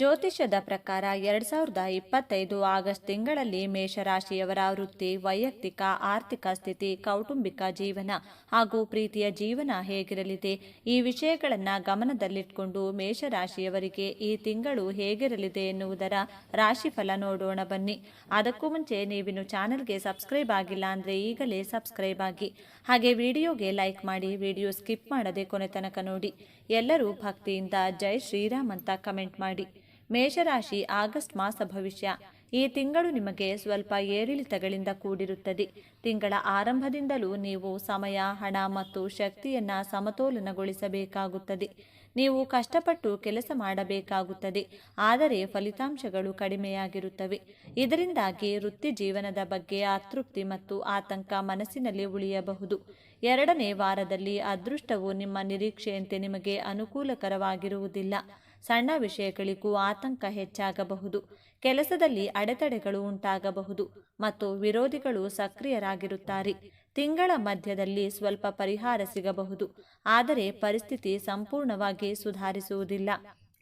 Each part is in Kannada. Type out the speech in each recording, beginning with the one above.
ಜ್ಯೋತಿಷ್ಯದ ಪ್ರಕಾರ ಎರಡ್ ಸಾವಿರದ ಇಪ್ಪತ್ತೈದು ಆಗಸ್ಟ್ ತಿಂಗಳಲ್ಲಿ ಮೇಷರಾಶಿಯವರ ವೃತ್ತಿ, ವೈಯಕ್ತಿಕ, ಆರ್ಥಿಕ ಸ್ಥಿತಿ, ಕೌಟುಂಬಿಕ ಜೀವನ ಹಾಗೂ ಪ್ರೀತಿಯ ಜೀವನ ಹೇಗಿರಲಿದೆ? ಈ ವಿಷಯಗಳನ್ನು ಗಮನದಲ್ಲಿಟ್ಟುಕೊಂಡು ಮೇಷರಾಶಿಯವರಿಗೆ ಈ ತಿಂಗಳು ಹೇಗಿರಲಿದೆ ಎನ್ನುವುದರ ರಾಶಿಫಲ ನೋಡೋಣ ಬನ್ನಿ. ಅದಕ್ಕೂ ಮುಂಚೆ ನೀವಿನ್ನು ಚಾನಲ್ಗೆ ಸಬ್ಸ್ಕ್ರೈಬ್ ಆಗಿಲ್ಲ ಅಂದರೆ ಈಗಲೇ ಸಬ್ಸ್ಕ್ರೈಬ್ ಆಗಿ. ಹಾಗೆ ವಿಡಿಯೋಗೆ ಲೈಕ್ ಮಾಡಿ, ವಿಡಿಯೋ ಸ್ಕಿಪ್ ಮಾಡದೆ ಕೊನೆ ತನಕ ನೋಡಿ. ಎಲ್ಲರೂ ಭಕ್ತಿಯಿಂದ ಜೈ ಶ್ರೀರಾಮ್ ಅಂತ ಕಮೆಂಟ್ ಮಾಡಿ. ಮೇಷರಾಶಿ ಆಗಸ್ಟ್ ಮಾಸ ಭವಿಷ್ಯ. ಈ ತಿಂಗಳು ನಿಮಗೆ ಸ್ವಲ್ಪ ಏರಿಳಿತಗಳಿಂದ ಕೂಡಿರುತ್ತದೆ. ತಿಂಗಳ ಆರಂಭದಿಂದಲೂ ನೀವು ಸಮಯ, ಹಣ ಮತ್ತು ಶಕ್ತಿಯನ್ನ ಸಮತೋಲನಗೊಳಿಸಬೇಕಾಗುತ್ತದೆ. ನೀವು ಕಷ್ಟಪಟ್ಟು ಕೆಲಸ ಮಾಡಬೇಕಾಗುತ್ತದೆ. ಆದರೆ ಫಲಿತಾಂಶಗಳು ಕಡಿಮೆಯಾಗಿರುತ್ತವೆ. ಇದರಿಂದಾಗಿ ವೃತ್ತಿ ಜೀವನದ ಬಗ್ಗೆ ಅತೃಪ್ತಿ ಮತ್ತು ಆತಂಕ ಮನಸ್ಸಿನಲ್ಲಿ ಉಳಿಯಬಹುದು. ಎರಡನೇ ವಾರದಲ್ಲಿ ಅದೃಷ್ಟವು ನಿಮ್ಮ ನಿರೀಕ್ಷೆಯಂತೆ ನಿಮಗೆ ಅನುಕೂಲಕರವಾಗಿರುವುದಿಲ್ಲ. ಸಣ್ಣ ವಿಷಯಗಳಿಗೂ ಆತಂಕ ಹೆಚ್ಚಾಗಬಹುದು. ಕೆಲಸದಲ್ಲಿ ಅಡೆತಡೆಗಳು ಉಂಟಾಗಬಹುದು ಮತ್ತು ವಿರೋಧಿಗಳು ಸಕ್ರಿಯರಾಗಿರುತ್ತಾರೆ. ತಿಂಗಳ ಮಧ್ಯದಲ್ಲಿ ಸ್ವಲ್ಪ ಪರಿಹಾರ ಸಿಗಬಹುದು, ಆದರೆ ಪರಿಸ್ಥಿತಿ ಸಂಪೂರ್ಣವಾಗಿ ಸುಧಾರಿಸುವುದಿಲ್ಲ.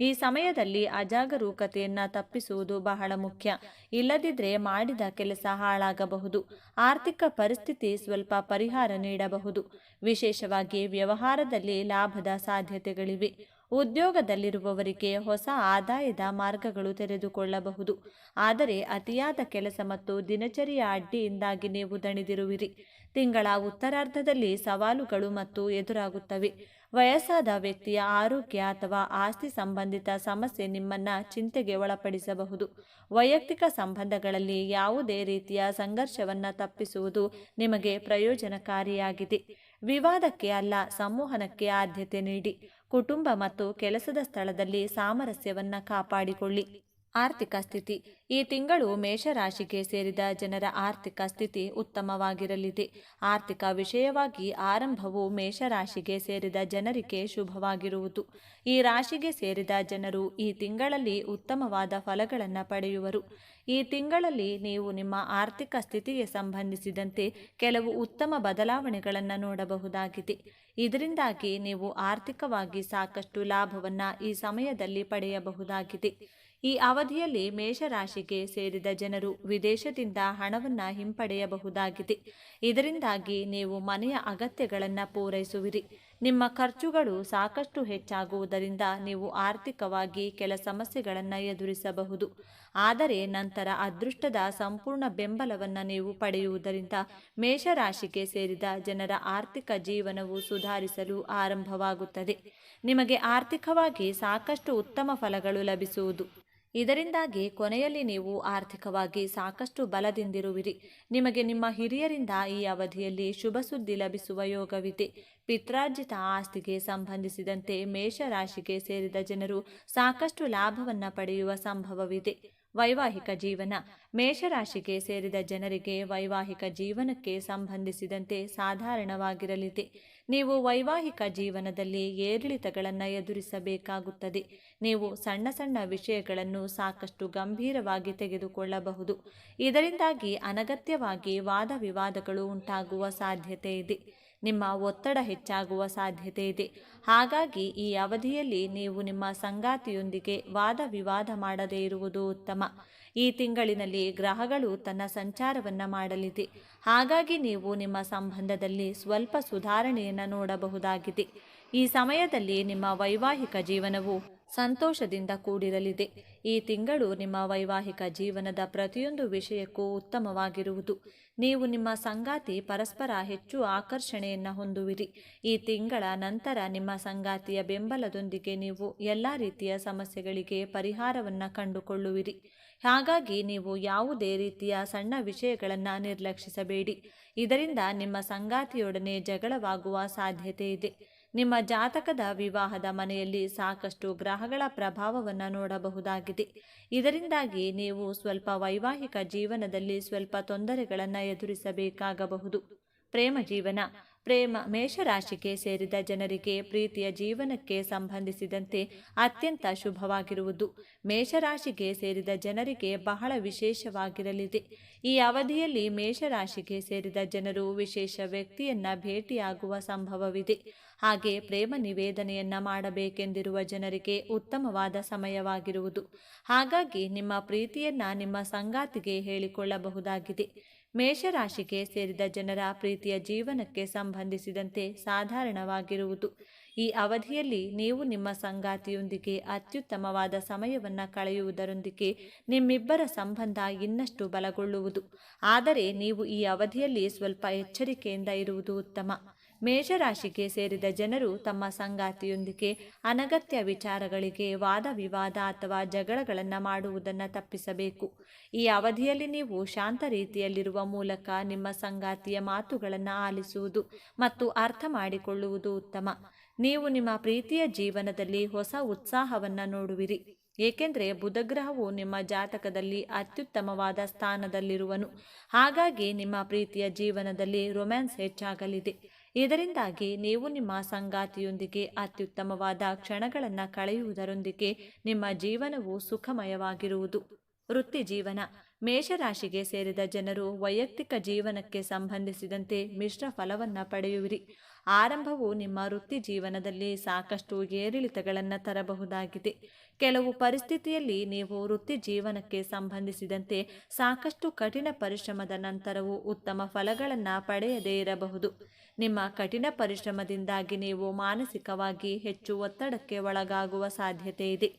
ಈ ಸಮಯದಲ್ಲಿ ಅಜಾಗರೂಕತೆಯನ್ನು ತಪ್ಪಿಸುವುದು ಬಹಳ ಮುಖ್ಯ. ಇಲ್ಲದಿದ್ದರೆ ಮಾಡಿದ ಕೆಲಸ ಹಾಳಾಗಬಹುದು, ಆರ್ಥಿಕ ಪರಿಸ್ಥಿತಿ ಸ್ವಲ್ಪ ಪರಿಹಾರ ನೀಡಬಹುದು. ವಿಶೇಷವಾಗಿ ವ್ಯವಹಾರದಲ್ಲಿ ಲಾಭದ ಸಾಧ್ಯತೆಗಳಿವೆ. ಉದ್ಯೋಗದಲ್ಲಿರುವವರಿಗೆ ಹೊಸ ಆದಾಯದ ಮಾರ್ಗಗಳು ತೆರೆದುಕೊಳ್ಳಬಹುದು. ಆದರೆ ಅತಿಯಾದ ಕೆಲಸ ಮತ್ತು ದಿನಚರಿಯ ಅಡ್ಡಿಯಿಂದಾಗಿ ನೀವು ದಣಿದಿರುವಿರಿ. ತಿಂಗಳ ಉತ್ತರಾರ್ಧದಲ್ಲಿ ಸವಾಲುಗಳು ಮತ್ತು ಎದುರಾಗುತ್ತವೆ. ವಯಸ್ಸಾದ ವ್ಯಕ್ತಿಯ ಆರೋಗ್ಯ ಅಥವಾ ಆಸ್ತಿ ಸಂಬಂಧಿತ ಸಮಸ್ಯೆ ನಿಮ್ಮನ್ನ ಚಿಂತೆಗೆ ಒಳಪಡಿಸಬಹುದು. ವೈಯಕ್ತಿಕ ಸಂಬಂಧಗಳಲ್ಲಿ ಯಾವುದೇ ರೀತಿಯ ಸಂಘರ್ಷವನ್ನ ತಪ್ಪಿಸುವುದು ನಿಮಗೆ ಪ್ರಯೋಜನಕಾರಿಯಾಗಿದೆ. ವಿವಾದಕ್ಕೆ ಅಲ್ಲ, ಸಂವಹನಕ್ಕೆ ಆದ್ಯತೆ ನೀಡಿ. ಕುಟುಂಬ ಮತ್ತು ಕೆಲಸದ ಸ್ಥಳದಲ್ಲಿ ಸಾಮರಸ್ಯವನ್ನ ಕಾಪಾಡಿಕೊಳ್ಳಿ. ಆರ್ಥಿಕ ಸ್ಥಿತಿ. ಈ ತಿಂಗಳು ಮೇಷರಾಶಿಗೆ ಸೇರಿದ ಜನರ ಆರ್ಥಿಕ ಸ್ಥಿತಿ ಉತ್ತಮವಾಗಿರಲಿದೆ. ಆರ್ಥಿಕ ವಿಷಯವಾಗಿ ಆರಂಭವು ಮೇಷರಾಶಿಗೆ ಸೇರಿದ ಜನರಿಗೆ ಶುಭವಾಗಿರುವುದು. ಈ ರಾಶಿಗೆ ಸೇರಿದ ಜನರು ಈ ತಿಂಗಳಲ್ಲಿ ಉತ್ತಮವಾದ ಫಲಗಳನ್ನು ಪಡೆಯುವರು. ಈ ತಿಂಗಳಲ್ಲಿ ನೀವು ನಿಮ್ಮ ಆರ್ಥಿಕ ಸ್ಥಿತಿಗೆ ಸಂಬಂಧಿಸಿದಂತೆ ಕೆಲವು ಉತ್ತಮ ಬದಲಾವಣೆಗಳನ್ನು ನೋಡಬಹುದಾಗಿದೆ. ಇದರಿಂದಾಗಿ ನೀವು ಆರ್ಥಿಕವಾಗಿ ಸಾಕಷ್ಟು ಲಾಭವನ್ನು ಈ ಸಮಯದಲ್ಲಿ ಪಡೆಯಬಹುದಾಗಿದೆ. ಈ ಅವಧಿಯಲ್ಲಿ ಮೇಷರಾಶಿಗೆ ಸೇರಿದ ಜನರು ವಿದೇಶದಿಂದ ಹಣವನ್ನು ಹಿಂಪಡೆಯಬಹುದಾಗಿದೆ. ಇದರಿಂದಾಗಿ ನೀವು ಮನೆಯ ಅಗತ್ಯಗಳನ್ನು ಪೂರೈಸುವಿರಿ. ನಿಮ್ಮ ಖರ್ಚುಗಳು ಸಾಕಷ್ಟು ಹೆಚ್ಚಾಗುವುದರಿಂದ ನೀವು ಆರ್ಥಿಕವಾಗಿ ಕೆಲ ಸಮಸ್ಯೆಗಳನ್ನು ಎದುರಿಸಬಹುದು. ಆದರೆ ನಂತರ ಅದೃಷ್ಟದ ಸಂಪೂರ್ಣ ಬೆಂಬಲವನ್ನು ನೀವು ಪಡೆಯುವುದರಿಂದ ಮೇಷರಾಶಿಗೆ ಸೇರಿದ ಜನರ ಆರ್ಥಿಕ ಜೀವನವು ಸುಧಾರಿಸಲು ಆರಂಭವಾಗುತ್ತದೆ. ನಿಮಗೆ ಆರ್ಥಿಕವಾಗಿ ಸಾಕಷ್ಟು ಉತ್ತಮ ಫಲಗಳು ಲಭಿಸುವುದು. ಇದರಿಂದಾಗಿ ಕೊನೆಯಲ್ಲಿ ನೀವು ಆರ್ಥಿಕವಾಗಿ ಸಾಕಷ್ಟು ಬಲದಿಂದಿರುವಿರಿ. ನಿಮಗೆ ನಿಮ್ಮ ಹಿರಿಯರಿಂದ ಈ ಅವಧಿಯಲ್ಲಿ ಶುಭ ಸುದ್ದಿ ಲಭಿಸುವ ಯೋಗವಿದೆ. ಪಿತ್ರಾರ್ಜಿತ ಆಸ್ತಿಗೆ ಸಂಬಂಧಿಸಿದಂತೆ ಮೇಷರಾಶಿಗೆ ಸೇರಿದ ಜನರು ಸಾಕಷ್ಟು ಲಾಭವನ್ನು ಪಡೆಯುವ ಸಂಭವವಿದೆ. ವೈವಾಹಿಕ ಜೀವನ. ಮೇಷರಾಶಿಗೆ ಸೇರಿದ ಜನರಿಗೆ ವೈವಾಹಿಕ ಜೀವನಕ್ಕೆ ಸಂಬಂಧಿಸಿದಂತೆ ಸಾಧಾರಣವಾಗಿರಲಿದೆ. ನೀವು ವೈವಾಹಿಕ ಜೀವನದಲ್ಲಿ ಏರಿಳಿತಗಳನ್ನು ಎದುರಿಸಬೇಕಾಗುತ್ತದೆ. ನೀವು ಸಣ್ಣ ಸಣ್ಣ ವಿಷಯಗಳನ್ನು ಸಾಕಷ್ಟು ಗಂಭೀರವಾಗಿ ತೆಗೆದುಕೊಳ್ಳಬಹುದು. ಇದರಿಂದಾಗಿ ಅನಗತ್ಯವಾಗಿ ವಾದ ವಿವಾದಗಳು ಉಂಟಾಗುವ ಸಾಧ್ಯತೆ ಇದೆ. ನಿಮ್ಮ ಒತ್ತಡ ಹೆಚ್ಚಾಗುವ ಸಾಧ್ಯತೆ ಇದೆ. ಹಾಗಾಗಿ ಈ ಅವಧಿಯಲ್ಲಿ ನೀವು ನಿಮ್ಮ ಸಂಗಾತಿಯೊಂದಿಗೆ ವಾದ ವಿವಾದ ಮಾಡದೇ ಇರುವುದು ಉತ್ತಮ. ಈ ತಿಂಗಳಿನಲ್ಲಿ ಗ್ರಹಗಳು ತನ್ನ ಸಂಚಾರವನ್ನು ಮಾಡಲಿದೆ. ಹಾಗಾಗಿ ನೀವು ನಿಮ್ಮ ಸಂಬಂಧದಲ್ಲಿ ಸ್ವಲ್ಪ ಸುಧಾರಣೆಯನ್ನು ನೋಡಬಹುದಾಗಿದೆ. ಈ ಸಮಯದಲ್ಲಿ ನಿಮ್ಮ ವೈವಾಹಿಕ ಜೀವನವು ಸಂತೋಷದಿಂದ ಕೂಡಿರಲಿದೆ. ಈ ತಿಂಗಳು ನಿಮ್ಮ ವೈವಾಹಿಕ ಜೀವನದ ಪ್ರತಿಯೊಂದು ವಿಷಯಕ್ಕೂ ಉತ್ತಮವಾಗಿರುವುದು. ನೀವು ನಿಮ್ಮ ಸಂಗಾತಿ ಪರಸ್ಪರ ಹೆಚ್ಚು ಆಕರ್ಷಣೆಯನ್ನು ಹೊಂದುವಿರಿ. ಈ ತಿಂಗಳ ನಂತರ ನಿಮ್ಮ ಸಂಗಾತಿಯ ಬೆಂಬಲದೊಂದಿಗೆ ನೀವು ಎಲ್ಲ ರೀತಿಯ ಸಮಸ್ಯೆಗಳಿಗೆ ಪರಿಹಾರವನ್ನು ಕಂಡುಕೊಳ್ಳುವಿರಿ. ಹಾಗಾಗಿ ನೀವು ಯಾವುದೇ ರೀತಿಯ ಸಣ್ಣ ವಿಷಯಗಳನ್ನು ನಿರ್ಲಕ್ಷಿಸಬೇಡಿ. ಇದರಿಂದ ನಿಮ್ಮ ಸಂಗಾತಿಯೊಡನೆ ಜಗಳವಾಗುವ ಸಾಧ್ಯತೆ ಇದೆ. ನಿಮ್ಮ ಜಾತಕದ ವಿವಾಹದ ಮನೆಯಲ್ಲಿ ಸಾಕಷ್ಟು ಗ್ರಹಗಳ ಪ್ರಭಾವವನ್ನು ನೋಡಬಹುದಾಗಿದೆ. ಇದರಿಂದಾಗಿ ನೀವು ಸ್ವಲ್ಪ ವೈವಾಹಿಕ ಜೀವನದಲ್ಲಿ ಸ್ವಲ್ಪ ತೊಂದರೆಗಳನ್ನು ಎದುರಿಸಬೇಕಾಗಬಹುದು. ಪ್ರೇಮ ಜೀವನ. ಪ್ರೇಮ ಮೇಷರಾಶಿಗೆ ಸೇರಿದ ಜನರಿಗೆ ಪ್ರೀತಿಯ ಜೀವನಕ್ಕೆ ಸಂಬಂಧಿಸಿದಂತೆ ಅತ್ಯಂತ ಶುಭವಾಗಿರುವುದು. ಮೇಷರಾಶಿಗೆ ಸೇರಿದ ಜನರಿಗೆ ಬಹಳ ವಿಶೇಷವಾಗಿರಲಿದೆ. ಈ ಅವಧಿಯಲ್ಲಿ ಮೇಷರಾಶಿಗೆ ಸೇರಿದ ಜನರು ವಿಶೇಷ ವ್ಯಕ್ತಿಯನ್ನ ಭೇಟಿಯಾಗುವ ಸಂಭವವಿದೆ. ಹಾಗೆ ಪ್ರೇಮ ನಿವೇದನೆಯನ್ನ ಮಾಡಬೇಕೆಂದಿರುವ ಜನರಿಗೆ ಉತ್ತಮವಾದ ಸಮಯವಾಗಿರುವುದು. ಹಾಗಾಗಿ ನಿಮ್ಮ ಪ್ರೀತಿಯನ್ನ ನಿಮ್ಮ ಸಂಗಾತಿಗೆ ಹೇಳಿಕೊಳ್ಳಬಹುದಾಗಿದೆ. ಮೇಷರಾಶಿಗೆ ಸೇರಿದ ಜನರ ಪ್ರೀತಿಯ ಜೀವನಕ್ಕೆ ಸಂಬಂಧಿಸಿದಂತೆ ಸಾಧಾರಣವಾಗಿರುವುದು. ಈ ಅವಧಿಯಲ್ಲಿ ನೀವು ನಿಮ್ಮ ಸಂಗಾತಿಯೊಂದಿಗೆ ಅತ್ಯುತ್ತಮವಾದ ಸಮಯವನ್ನು ಕಳೆಯುವುದರೊಂದಿಗೆ ನಿಮ್ಮಿಬ್ಬರ ಸಂಬಂಧ ಇನ್ನಷ್ಟು ಬಲಗೊಳ್ಳುವುದು. ಆದರೆ ನೀವು ಈ ಅವಧಿಯಲ್ಲಿ ಸ್ವಲ್ಪ ಎಚ್ಚರಿಕೆಯಿಂದ ಇರುವುದು ಉತ್ತಮ. ಮೇಷರಾಶಿಗೆ ಸೇರಿದ ಜನರು ತಮ್ಮ ಸಂಗಾತಿಯೊಂದಿಗೆ ಅನಗತ್ಯ ವಿಚಾರಗಳಿಗೆ ವಾದ ವಿವಾದ ಅಥವಾ ಜಗಳಗಳನ್ನು ಮಾಡುವುದನ್ನು ತಪ್ಪಿಸಬೇಕು. ಈ ಅವಧಿಯಲ್ಲಿ ನೀವು ಶಾಂತ ರೀತಿಯಲ್ಲಿರುವ ಮೂಲಕ ನಿಮ್ಮ ಸಂಗಾತಿಯ ಮಾತುಗಳನ್ನು ಆಲಿಸುವುದು ಮತ್ತು ಅರ್ಥ ಮಾಡಿಕೊಳ್ಳುವುದು ಉತ್ತಮ. ನೀವು ನಿಮ್ಮ ಪ್ರೀತಿಯ ಜೀವನದಲ್ಲಿ ಹೊಸ ಉತ್ಸಾಹವನ್ನು ನೋಡುವಿರಿ. ಏಕೆಂದರೆ ಬುಧಗ್ರಹವು ನಿಮ್ಮ ಜಾತಕದಲ್ಲಿ ಅತ್ಯುತ್ತಮವಾದ ಸ್ಥಾನದಲ್ಲಿರುವನು. ಹಾಗಾಗಿ ನಿಮ್ಮ ಪ್ರೀತಿಯ ಜೀವನದಲ್ಲಿ ರೊಮ್ಯಾನ್ಸ್ ಹೆಚ್ಚಾಗಲಿದೆ. ಇದರಿಂದಾಗಿ ನೀವು ನಿಮ್ಮ ಸಂಗಾತಿಯೊಂದಿಗೆ ಅತ್ಯುತ್ತಮವಾದ ಕ್ಷಣಗಳನ್ನು ಕಳೆಯುವುದರೊಂದಿಗೆ ನಿಮ್ಮ ಜೀವನವು ಸುಖಮಯವಾಗಿರುವುದು. ವೃತ್ತಿ ಜೀವನ ಮೇಷರಾಶಿಗೆ ಸೇರಿದ ಜನರು ವೈಯಕ್ತಿಕ ಜೀವನಕ್ಕೆ ಸಂಬಂಧಿಸಿದಂತೆ ಮಿಶ್ರ ಫಲವನ್ನು ಪಡೆಯುವಿರಿ. ಆರಂಭವು ನಿಮ್ಮ ವೃತ್ತಿ ಜೀವನದಲ್ಲಿ ಸಾಕಷ್ಟು ಏರಿಳಿತಗಳನ್ನು ತರಬಹುದಾಗಿದೆ. ಕೆಲವು ಪರಿಸ್ಥಿತಿಯಲ್ಲಿ ನೀವು ವೃತ್ತಿ ಜೀವನಕ್ಕೆ ಸಂಬಂಧಿಸಿದಂತೆ ಸಾಕಷ್ಟು ಕಠಿಣ ಪರಿಶ್ರಮದ ನಂತರವೂ ಉತ್ತಮ ಫಲಗಳನ್ನು ಪಡೆಯದೇ ಇರಬಹುದು. ನಿಮ್ಮ ಕಠಿಣ ಪರಿಶ್ರಮದಿಂದಾಗಿ ನೀವು ಮಾನಸಿಕವಾಗಿ ಹೆಚ್ಚು ಒತ್ತಡಕ್ಕೆ ಒಳಗಾಗುವ ಸಾಧ್ಯತೆ ಇದೆ.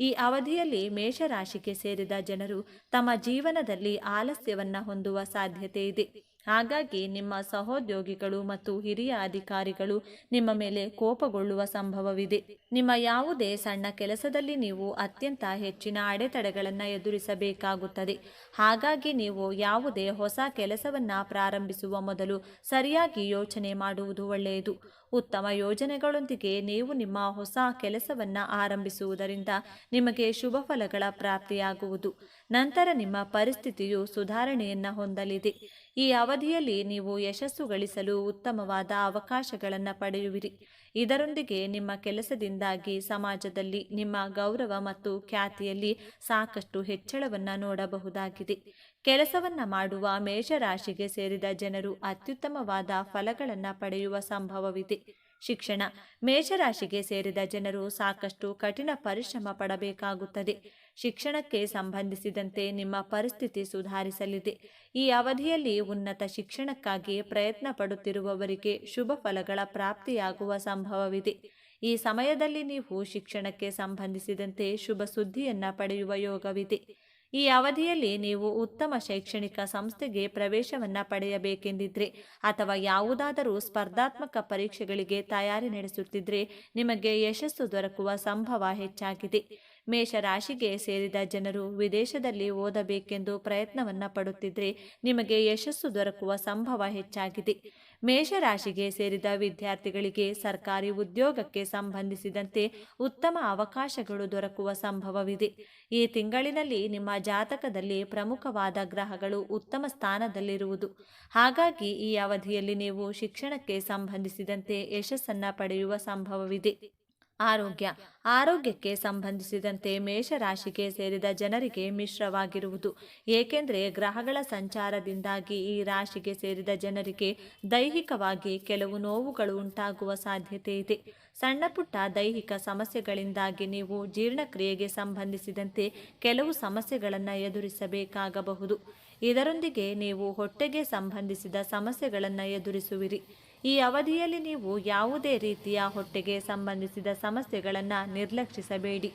ಈ ಅವಧಿಯಲ್ಲಿ ಮೇಷರಾಶಿಗೆ ಸೇರಿದ ಜನರು ತಮ್ಮ ಜೀವನದಲ್ಲಿ ಆಲಸ್ಯವನ್ನು ಹೊಂದುವ ಸಾಧ್ಯತೆ ಇದೆ. ಹಾಗಾಗಿ ನಿಮ್ಮ ಸಹೋದ್ಯೋಗಿಗಳು ಮತ್ತು ಹಿರಿಯ ಅಧಿಕಾರಿಗಳು ನಿಮ್ಮ ಮೇಲೆ ಕೋಪಗೊಳ್ಳುವ ಸಂಭವವಿದೆ. ನಿಮ್ಮ ಯಾವುದೇ ಸಣ್ಣ ಕೆಲಸದಲ್ಲಿ ನೀವು ಅತ್ಯಂತ ಹೆಚ್ಚಿನ ಅಡೆತಡೆಗಳನ್ನು ಎದುರಿಸಬೇಕಾಗುತ್ತದೆ. ಹಾಗಾಗಿ ನೀವು ಯಾವುದೇ ಹೊಸ ಕೆಲಸವನ್ನು ಪ್ರಾರಂಭಿಸುವ ಮೊದಲು ಸರಿಯಾಗಿ ಯೋಚನೆ ಮಾಡುವುದು ಒಳ್ಳೆಯದು. ಉತ್ತಮ ಯೋಜನೆಗಳೊಂದಿಗೆ ನೀವು ನಿಮ್ಮ ಹೊಸ ಕೆಲಸವನ್ನು ಆರಂಭಿಸುವುದರಿಂದ ನಿಮಗೆ ಶುಭ ಫಲಗಳ ಪ್ರಾಪ್ತಿಯಾಗುವುದು. ನಂತರ ನಿಮ್ಮ ಪರಿಸ್ಥಿತಿಯು ಸುಧಾರಣೆಯನ್ನು ಹೊಂದಲಿದೆ. ಈ ಅವಧಿಯಲ್ಲಿ ನೀವು ಯಶಸ್ಸು ಗಳಿಸಲು ಉತ್ತಮವಾದ ಅವಕಾಶಗಳನ್ನು ಪಡೆಯುವಿರಿ. ಇದರೊಂದಿಗೆ ನಿಮ್ಮ ಕೆಲಸದಿಂದಾಗಿ ಸಮಾಜದಲ್ಲಿ ನಿಮ್ಮ ಗೌರವ ಮತ್ತು ಖ್ಯಾತಿಯಲ್ಲಿ ಸಾಕಷ್ಟು ಹೆಚ್ಚಳವನ್ನು ನೋಡಬಹುದಾಗಿದೆ. ಕೆಲಸವನ್ನು ಮಾಡುವ ಮೇಷರಾಶಿಗೆ ಸೇರಿದ ಜನರು ಅತ್ಯುತ್ತಮವಾದ ಫಲಗಳನ್ನು ಪಡೆಯುವ ಸಂಭವವಿದೆ. ಶಿಕ್ಷಣ. ಮೇಷರಾಶಿಗೆ ಸೇರಿದ ಜನರು ಸಾಕಷ್ಟು ಕಠಿಣ ಪರಿಶ್ರಮ ಪಡಬೇಕಾಗುತ್ತದೆ. ಶಿಕ್ಷಣಕ್ಕೆ ಸಂಬಂಧಿಸಿದಂತೆ ನಿಮ್ಮ ಪರಿಸ್ಥಿತಿ ಸುಧಾರಿಸಲಿದೆ. ಈ ಅವಧಿಯಲ್ಲಿ ಉನ್ನತ ಶಿಕ್ಷಣಕ್ಕಾಗಿ ಪ್ರಯತ್ನ ಪಡುತ್ತಿರುವವರಿಗೆ ಶುಭ ಫಲಗಳ ಪ್ರಾಪ್ತಿಯಾಗುವ ಸಂಭವವಿದೆ. ಈ ಸಮಯದಲ್ಲಿ ನೀವು ಶಿಕ್ಷಣಕ್ಕೆ ಸಂಬಂಧಿಸಿದಂತೆ ಶುಭ ಸುದ್ದಿಯನ್ನ ಪಡೆಯುವ ಯೋಗವಿದೆ. ಈ ಅವಧಿಯಲ್ಲಿ ನೀವು ಉತ್ತಮ ಶೈಕ್ಷಣಿಕ ಸಂಸ್ಥೆಗೆ ಪ್ರವೇಶವನ್ನು ಪಡೆಯಬೇಕೆಂದಿದ್ರೆ ಅಥವಾ ಯಾವುದಾದರೂ ಸ್ಪರ್ಧಾತ್ಮಕ ಪರೀಕ್ಷೆಗಳಿಗೆ ತಯಾರಿ ನಡೆಸುತ್ತಿದ್ರೆ ನಿಮಗೆ ಯಶಸ್ಸು ದೊರಕುವ ಸಂಭವ ಹೆಚ್ಚಾಗಿದೆ. ಮೇಷರಾಶಿಗೆ ಸೇರಿದ ಜನರು ವಿದೇಶದಲ್ಲಿ ಓದಬೇಕೆಂದು ಪ್ರಯತ್ನವನ್ನ ಪಡುತ್ತಿದ್ರೆ ನಿಮಗೆ ಯಶಸ್ಸು ದೊರಕುವ ಸಂಭವ ಹೆಚ್ಚಾಗಿದೆ. ಮೇಷರಾಶಿಗೆ ಸೇರಿದ ವಿದ್ಯಾರ್ಥಿಗಳಿಗೆ ಸರ್ಕಾರಿ ಉದ್ಯೋಗಕ್ಕೆ ಸಂಬಂಧಿಸಿದಂತೆ ಉತ್ತಮ ಅವಕಾಶಗಳು ದೊರಕುವ ಸಂಭವವಿದೆ. ಈ ತಿಂಗಳಿನಲ್ಲಿ ನಿಮ್ಮ ಜಾತಕದಲ್ಲಿ ಪ್ರಮುಖವಾದ ಗ್ರಹಗಳು ಉತ್ತಮ ಸ್ಥಾನದಲ್ಲಿರುವುದು. ಹಾಗಾಗಿ ಈ ಅವಧಿಯಲ್ಲಿ ನೀವು ಶಿಕ್ಷಣಕ್ಕೆ ಸಂಬಂಧಿಸಿದಂತೆ ಯಶಸ್ಸನ್ನ ಪಡೆಯುವ ಸಂಭವವಿದೆ. ಆರೋಗ್ಯ. ಆರೋಗ್ಯಕ್ಕೆ ಸಂಬಂಧಿಸಿದಂತೆ ಮೇಷರಾಶಿಗೆ ಸೇರಿದ ಜನರಿಗೆ ಮಿಶ್ರವಾಗಿರುವುದು. ಏಕೆಂದರೆ ಗ್ರಹಗಳ ಸಂಚಾರದಿಂದಾಗಿ ಈ ರಾಶಿಗೆ ಸೇರಿದ ಜನರಿಗೆ ದೈಹಿಕವಾಗಿ ಕೆಲವು ನೋವುಗಳು ಉಂಟಾಗುವ ಸಾಧ್ಯತೆ ಇದೆ. ಸಣ್ಣ ಪುಟ್ಟ ದೈಹಿಕ ಸಮಸ್ಯೆಗಳಿಂದಾಗಿ ನೀವು ಜೀರ್ಣಕ್ರಿಯೆಗೆ ಸಂಬಂಧಿಸಿದಂತೆ ಕೆಲವು ಸಮಸ್ಯೆಗಳನ್ನು ಎದುರಿಸಬೇಕಾಗಬಹುದು. ಇದರೊಂದಿಗೆ ನೀವು ಹೊಟ್ಟೆಗೆ ಸಂಬಂಧಿಸಿದ ಸಮಸ್ಯೆಗಳನ್ನು ಎದುರಿಸುವಿರಿ. ಈ ಅವಧಿಯಲ್ಲಿ ನೀವು ಯಾವುದೇ ರೀತಿಯ ಹೊಟ್ಟೆಗೆ ಸಂಬಂಧಿಸಿದ ಸಮಸ್ಯೆಗಳನ್ನು ನಿರ್ಲಕ್ಷಿಸಬೇಡಿ.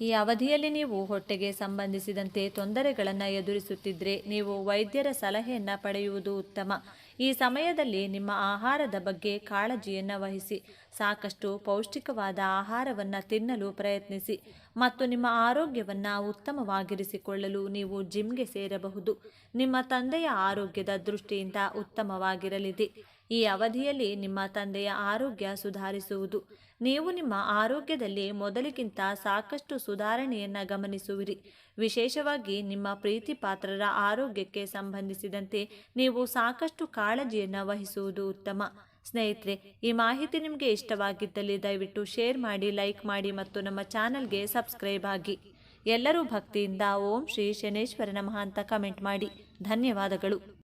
ಈ ಅವಧಿಯಲ್ಲಿ ನೀವು ಹೊಟ್ಟೆಗೆ ಸಂಬಂಧಿಸಿದಂತೆ ತೊಂದರೆಗಳನ್ನು ಎದುರಿಸುತ್ತಿದ್ದರೆ ನೀವು ವೈದ್ಯರ ಸಲಹೆಯನ್ನು ಪಡೆಯುವುದು ಉತ್ತಮ. ಈ ಸಮಯದಲ್ಲಿ ನಿಮ್ಮ ಆಹಾರದ ಬಗ್ಗೆ ಕಾಳಜಿಯನ್ನು ವಹಿಸಿ, ಸಾಕಷ್ಟು ಪೌಷ್ಟಿಕವಾದ ಆಹಾರವನ್ನು ತಿನ್ನಲು ಪ್ರಯತ್ನಿಸಿ ಮತ್ತು ನಿಮ್ಮ ಆರೋಗ್ಯವನ್ನು ಉತ್ತಮವಾಗಿರಿಸಿಕೊಳ್ಳಲು ನೀವು ಜಿಮ್ಗೆ ಸೇರಬಹುದು. ನಿಮ್ಮ ತಂದೆಯ ಆರೋಗ್ಯದ ದೃಷ್ಟಿಯಿಂದ ಉತ್ತಮವಾಗಿರಲಿದೆ. ಈ ಅವಧಿಯಲ್ಲಿ ನಿಮ್ಮ ತಂದೆಯ ಆರೋಗ್ಯ ಸುಧಾರಿಸುವುದು. ನೀವು ನಿಮ್ಮ ಆರೋಗ್ಯದಲ್ಲಿ ಮೊದಲಿಗಿಂತ ಸಾಕಷ್ಟು ಸುಧಾರಣೆಯನ್ನು ಗಮನಿಸುವಿರಿ. ವಿಶೇಷವಾಗಿ ನಿಮ್ಮ ಪ್ರೀತಿ ಪಾತ್ರರ ಆರೋಗ್ಯಕ್ಕೆ ಸಂಬಂಧಿಸಿದಂತೆ ನೀವು ಸಾಕಷ್ಟು ಕಾಳಜಿಯನ್ನು ವಹಿಸುವುದು ಉತ್ತಮ. ಸ್ನೇಹಿತರೆ, ಈ ಮಾಹಿತಿ ನಿಮಗೆ ಇಷ್ಟವಾಗಿದ್ದಲ್ಲಿ ದಯವಿಟ್ಟು ಶೇರ್ ಮಾಡಿ, ಲೈಕ್ ಮಾಡಿ ಮತ್ತು ನಮ್ಮ ಚಾನಲ್ಗೆ ಸಬ್ಸ್ಕ್ರೈಬ್ ಆಗಿ. ಎಲ್ಲರೂ ಭಕ್ತಿಯಿಂದ ಓಂ ಶ್ರೀ ಶನೇಶ್ವರ ನಮಃ ಅಂತ ಕಮೆಂಟ್ ಮಾಡಿ. ಧನ್ಯವಾದಗಳು.